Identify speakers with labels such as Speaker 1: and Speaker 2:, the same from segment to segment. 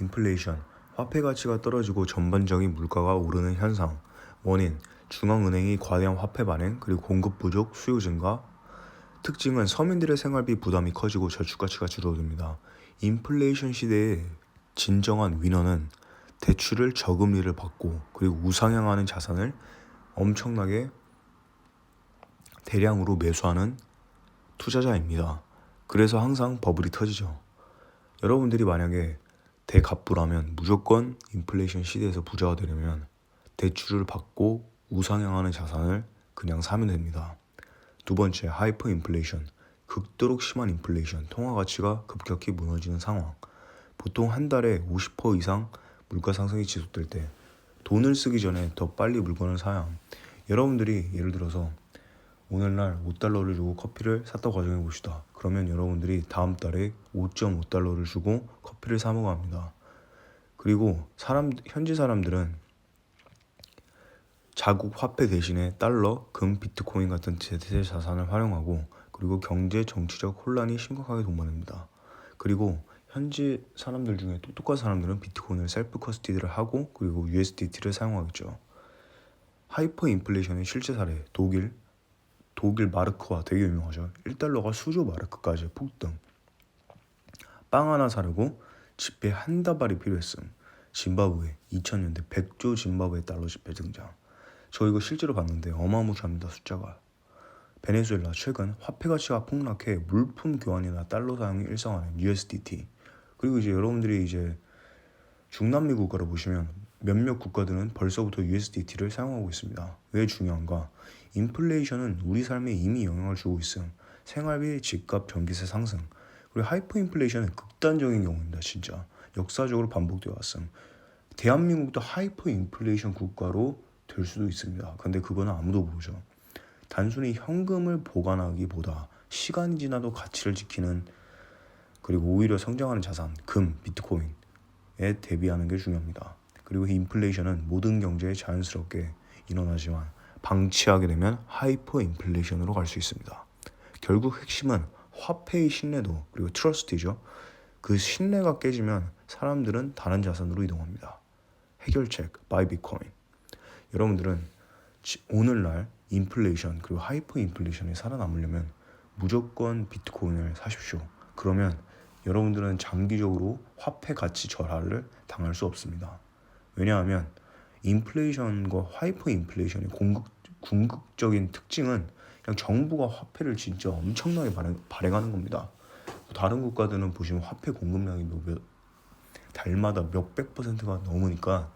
Speaker 1: 인플레이션, 화폐 가치가 떨어지고 전반적인 물가가 오르는 현상. 원인, 중앙은행이 과대한 화폐 발행 그리고 공급 부족, 수요 증가. 특징은 서민들의 생활비 부담이 커지고 저축 가치가 줄어듭니다. 인플레이션 시대의 진정한 위너는 대출을 저금리를 받고 그리고 우상향하는 자산을 엄청나게 대량으로 매수하는 투자자입니다. 그래서 항상 버블이 터지죠. 여러분들이 만약에 대갑부라면 무조건 인플레이션 시대에서 부자가 되려면 대출을 받고 우상향하는 자산을 그냥 사면 됩니다. 두 번째, 하이퍼 인플레이션. 극도로 심한 인플레이션, 통화 가치가 급격히 무너지는 상황. 보통 한 달에 50% 이상 물가 상승이 지속될 때 돈을 쓰기 전에 더 빨리 물건을 사야 함. 여러분들이 예를 들어서 오늘날 5달러를 주고 커피를 샀다고 가정해 봅시다. 그러면 여러분들이 다음 달에 5.5달러를 주고 커피를 사 먹어야 합니다. 그리고 사람 현지 사람들은 자국 화폐 대신에 달러, 금, 비트코인 같은 대체 자산을 활용하고 그리고 경제 정치적 혼란이 심각하게 동반됩니다. 그리고 현지 사람들 중에 똑똑한 사람들은 비트코인을 셀프 커스티디를 하고 그리고 USDT를 사용하겠죠. 하이퍼 인플레이션의 실제 사례 독일 독일 마르크와 되게 유명하죠. 1달러가 수조 마르크까지 폭등. 빵 하나 사려고 지폐 한 다발이 필요했음. 짐바브웨 2000년대 100조 짐바브웨 달러 지폐 등장. 저 이거 실제로 봤는데 어마무시합니다 숫자가. 베네수엘라 최근 화폐 가치가 폭락해 물품 교환이나 달러 사용이 일상화된 USDT. 그리고 이제 여러분들이 이제 중남미 국가를 보시면 몇몇 국가들은 벌써부터 USDT를 사용하고 있습니다. 왜 중요한가? 인플레이션은 우리 삶에 이미 영향을 주고 있음. 생활비, 집값, 전기세 상승. 그리고 하이퍼 인플레이션은 극단적인 경우입니다. 진짜 역사적으로 반복되어 왔음. 대한민국도 하이퍼 인플레이션 국가로 될 수도 있습니다. 근데 그거는 아무도 모르죠. 단순히 현금을 보관하기보다 시간이 지나도 가치를 지키는 그리고 오히려 성장하는 자산, 금, 비트코인에 대비하는 게 중요합니다. 그리고 인플레이션은 모든 경제에 자연스럽게 일어나지만 방치하게 되면 하이퍼 인플레이션으로 갈 수 있습니다. 결국 핵심은 화폐의 신뢰도 그리고 트러스트죠. 그 신뢰가 깨지면 사람들은 다른 자산으로 이동합니다. 해결책 바이 비트코인. 여러분들은 지- 오늘날 인플레이션 그리고 하이퍼 인플레이션에 살아남으려면 무조건 비트코인을 사십시오. 그러면 여러분들은 장기적으로 화폐 가치 절하를 당할 수 없습니다. 왜냐하면 인플레이션과 하이퍼 인플레이션의 공급, 궁극적인 특징은 그냥 정부가 화폐를 진짜 엄청나게 발행, 발행하는 겁니다. 다른 국가들은 보시면 화폐 공급량이 몇, 몇 달마다 몇백 퍼센트가 넘으니까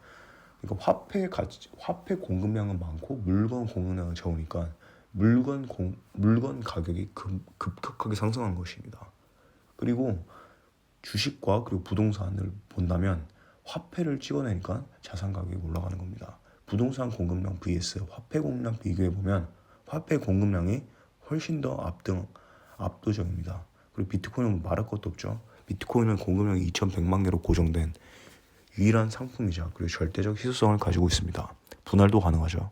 Speaker 1: 그러니까 화폐 가치 화폐 공급량은 많고 물건 공급량은 적으니까 물건 공 물건 가격이 급, 급격하게 상승한 것입니다. 그리고 주식과 그리고 부동산을 본다면 화폐를 찍어내니까 자산 가격이 올라가는 겁니다. 부동산 공급량 vs 화폐 공급량 비교해 보면 화폐 공급량이 훨씬 더 압등 압도적입니다. 그리고 비트코인은 말할 것도 없죠. 비트코인은 공급량이 2,100만 개로 고정된 유일한 상품이자 그리고 절대적 희소성을 가지고 있습니다. 분할도 가능하죠.